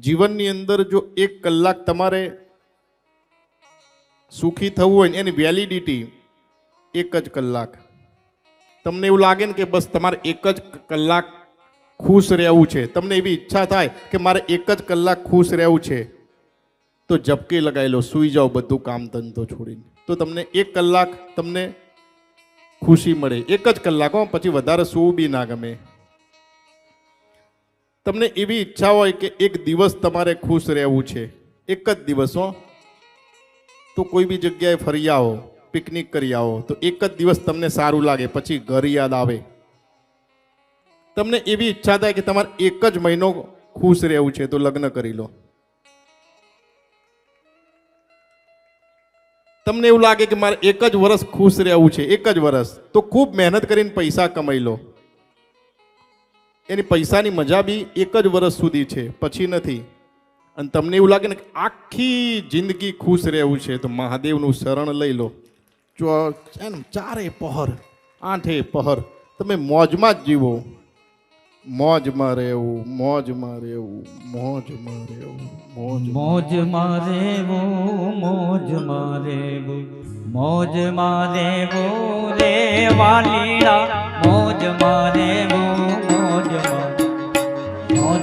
જીવનની અંદર જો એક કલાક તમારે સુખી થવું હોય ને એની વેલિડિટી એક જ કલાક. તમને એવું લાગે ને કે બસ તમારે એક જ કલાક ખુશ રહેવું છે. તમને એવી ઈચ્છા થાય કે મારે એક જ કલાક ખુશ રહેવું છે. તો ઝપકી લગાવી લો, સૂઈ જાઓ, બધું કામ ધંધો છોડીને. તો તમને એક કલાક તમને ખુશી મળે. એક જ કલાક પછી વધારે સૂવું બી ના ગમે. તમને એવી ઈચ્છા હોય કે એક દિવસ તમારે ખુશ રહેવું છે, એક જ દિવસ, હો. તો કોઈ બી જગ્યાએ ફરી આવો, પિકનિક કરી આવો, તો એક જ દિવસ તમને સારું લાગે, પછી ઘર યાદ આવે. તમને એવી ઈચ્છા થાય કે તમારે એક જ મહિનો ખુશ રહેવું છે, તો લગ્ન કરી લો. તમને એવું લાગે કે મારે એક જ વર્ષ ખુશ રહેવું છે, એક જ વર્ષ તો ખૂબ મહેનત કરીને પૈસા કમાઈ લો. એની પૈસાની મજા બી એક જ વર્ષ સુધી છે, પછી નથી. અને તમને એવું લાગે ને કે આખી જિંદગી ખુશ રહેવું છે, તો મહાદેવનું શરણ લઈ લો. છે ચારે પહર આઠે પહર, તમે મોજમાં જ જીવો. મોજમાં રહેવું મોજમાં રહેવું મોજમાં રહેવું મોજ મોજ મારે વો મોજ મારે વો મોજ મારે વો રે વાલીડા મોજમાં મારે વો મોજ મારે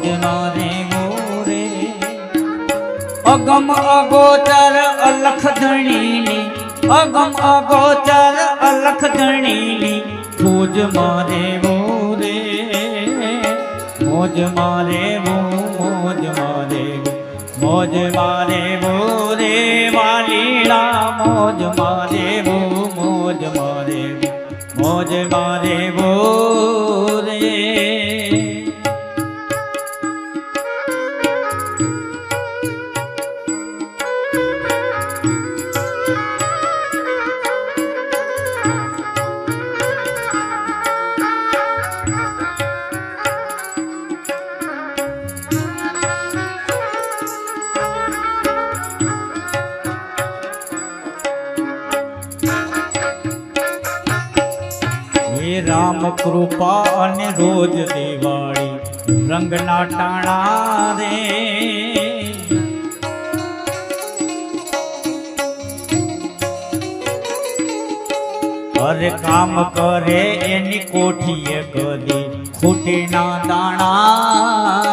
મોજ મારે। વો રે અગમ અગોચર અલખ ધણીની, અગમ અગોચર અલખ ધણીની મોજ મારે વો રે મોજ મારે વો મોજ મારે વો મોજ મારે વો વાલીલા મોજ મારે વો મોજ મારે વો મોજ મારે વો રામ કૃપા અને રોજ દિવાળી. રંગના ટાણા રે. હર કામ કરે એની કોઠીએ ગદી. ખૂટીના દાણા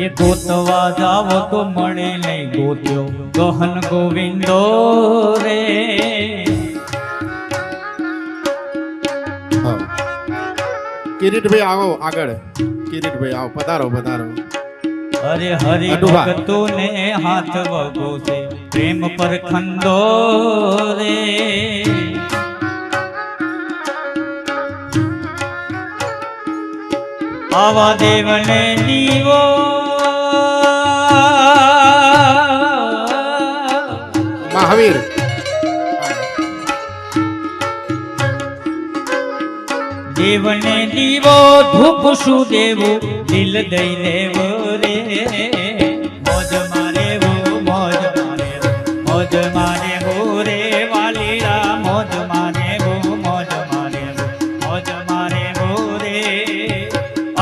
એ ગોતવા જાવ તો મળે નહીં ગોત્યો. ગહન ગોવિંદો રે. કિરીટભાઈ આવો આગળ. કિરીટભાઈ આવો પધારો પધારો. હરે હરિ. ભક્તો ને હાથ વગો છે પ્રેમ પર ખંદો રે. આવા દેવને દીવો દેવને દીવો ધૂપ શું દેવું દિલ દઈ દેવો રે મોજ મારે હો મોજ મારે મોજ મારે હો રે વાલીરા મોજ મારે હો મોજ મારે મોજ મારે હો રે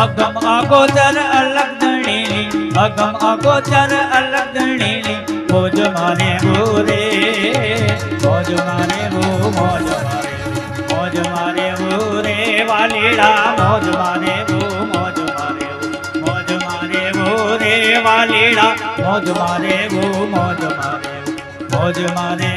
અગમ અગોચર અલગ ધણીલી અગમ અગોચર અલગ ધણીલી મોજ મારે હો રે મોજ મારે હો મોજ મારે મોજ મારે વાલીડા મોજ મારે મોજ મારે મોજ મારે રે વાલીડા મોજ મારે મોજ મારે મોજ મારે